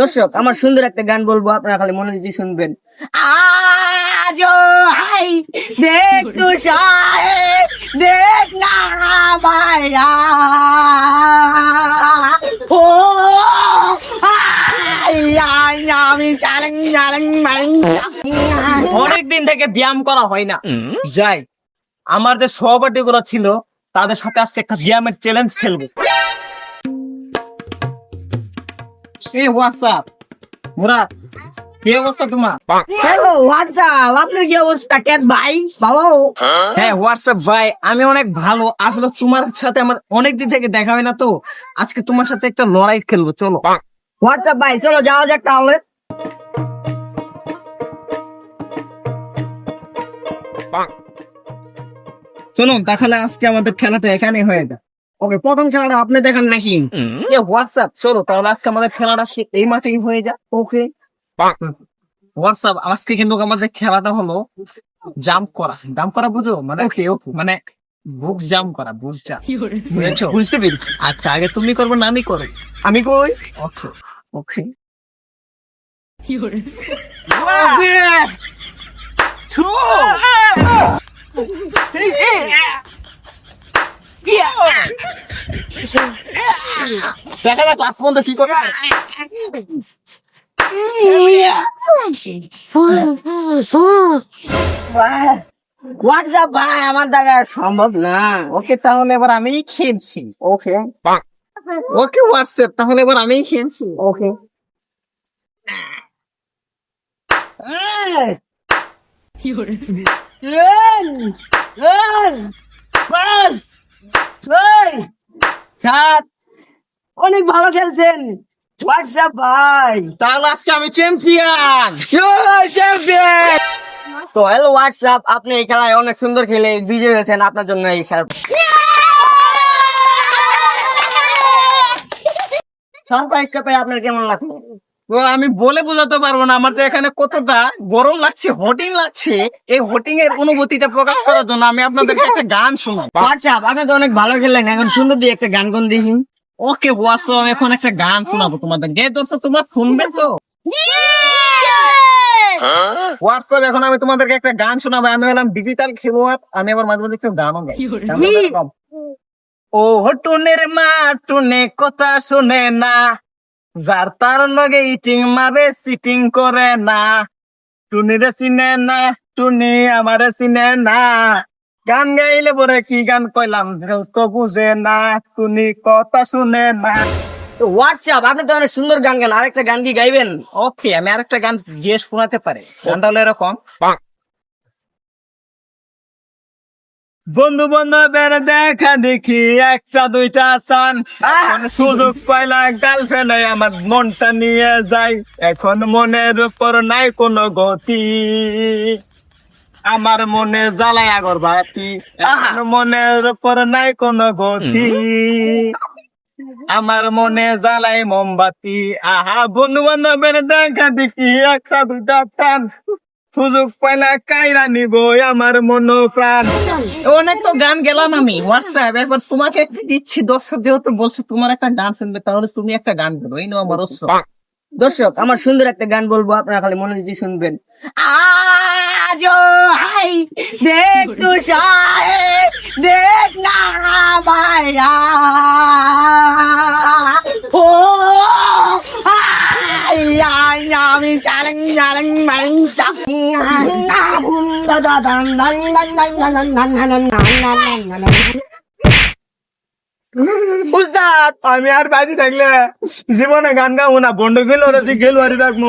দর্শক আমার সুন্দর একটা গান বলব আপনারা খালি মনে দিয়ে শুনবেন। আজ হাই দেখ তু দেখ না ভাইয়া ও আই, আই, আমি চালাং চালাং অনেক দিন থেকে ব্যায়াম করা হয় না। যাই আমার যে সহপাঠী গুলো ছিল তাদের সাথে আজকে একটা ব্যায়ামের চ্যালেঞ্জ খেলব। হোয়াটসঅ্যাপ কি অবস্থা তোমার? হ্যালো হোয়াটসঅ্যাপ আপনার কি অবস্থা? ক্যাট ভাই? ভালো? হ্যাঁ হোয়াটসঅ্যাপ ভাই? আমি অনেক ভালো। আসলে তোমার সাথে আমার অনেক দিন থেকে দেখা হয় না তো। আজকে তোমার সাথে একটা লড়াই খেলব চলো। হোয়াটসঅ্যাপ ভাই? চলো যাওয়া যাক তাহলে। চলো তাহলে আজকে আমাদের খেলাটা এখানে হয়ে যায় ওকে প্রথম খেলাটা আপনি দেখান নাকি এ হোয়াটসঅ্যাপ চলো তাহলে আজকে আমাদের খেলাটা এই মাঠেই হয়ে যায় ওকে হোয়াটসঅ্যাপ আজকে কিন্তু আমাদের খেলাটা হলো জাম্প করা। জাম্প করা বুঝো? মানে মানে বুক জাম্প করা বুক জাম্প বুঝেছ? বুঝতে পেরেছি। আচ্ছা আগে তুমি করবে না আমি করব। আমি কই? ওকে ওকে দেখা যাক লাস্ট পর্যন্ত কি করবে হোয়াটসঅ্যাপ ভাই আমার দ্বারা সম্ভব না। ওকে তাহলে এবার আমিই খেলছি। ওকে। ওকে হোয়াটসঅ্যাপ তাহলে এবার আমিই খেলছি। ওকে। অনেক ভালো খেলছেন। হোয়াটসঅ্যাপ ভাই। তাহলে আজকে আমি চ্যাম্পিয়ন চ্যাম্পিয়ন তো হ্যালো হোয়াটসঅ্যাপ আপনি এই খেলায় অনেক সুন্দর খেলে বিজয় হয়েছেন আপনার জন্য এই স্যার। সারপ্রাইজটা পেয়ে আপনার কেমন লাগল? আমি বলে বোঝাতে পারব না। আমার যে এখানে কতটা গরম লাগছে হটিং লাগছে এই হটিং এর অনুভূতিটা প্রকাশ করার জন্য আমি আপনাদেরকে একটা গান শোনাই হোয়াটসঅ্যাপ আপনি তো অনেক ভালো খেললেন এখন সুন্দর দিয়ে একটা গান কোন দেখি। ওকে হোয়াটসঅ্যাপ আমি এখন একটা গান শোনাবো তোমাদের। গে দোস্ত তোমরা শুনবে তো? হোয়াটসঅ্যাপ এখন আমি তোমাদেরকে একটা গান শোনাবো। আমি হলাম ডিজিটাল খেলোয়াড়। আমি আবার মাঝে মাঝে একটু গানও গাই। ও টুনের মা টুনে কথা শুনে না। যার তার লগে ইটিং মারে সিটিং করে না। টুনিরে চিনে না টুনি আমারে চিনে না। গান গাইলে পরে কি গান কইলাম তো বুঝে না টুনি কথা শুনে না। হোয়াটসঅ্যাপ আপনি তো অনেক সুন্দর গান গান আরেকটা গান কি গাইবেন? ওকে আমি আরেকটা গান গিয়ে শোনাতে পারি। গানটা হলো এরকম। বন্ধু বান্ধবের দেখা দেখি একটা দুইটা চান সুযোগ পাইলা গার্লফ্রেন্ড আমার মনটা নিয়ে যাই। এখন মনের উপর নাই কোনো গতি। আমার মনে জ্বালায় আগর বাতি। এখন মনের উপর নাই কোনো গতি। আমার মনে জ্বালাই মোমবাতি। আহা! বন্ধু বান্ধবের দেখা দেখি একটা দুইটা টান সুযোগ পাইলা কাইরা নিব আমার মন প্রাণ অনেক তো গান গেলাম আমি। হোয়াটসঅ্যাপ এবার তোমাকে দিচ্ছি। দর্শক যেহেতু বলছো তোমার একটা গান শুনবে, তাহলে তুমি একটা গান করো এই নো আমার দর্শক, আমার সুন্দর একটা গান বলব, আপনারা খালি মনে দিয়ে শুনবেন। আজ হাই, দেখ তু দেখ না ভাইয়া। আমি চালাং চালাং মালাং উস্তাদ আমি আর বাজি থাকলে জীবনে গান গাবো না বন্ড গেল ওরা গেল আর থাকব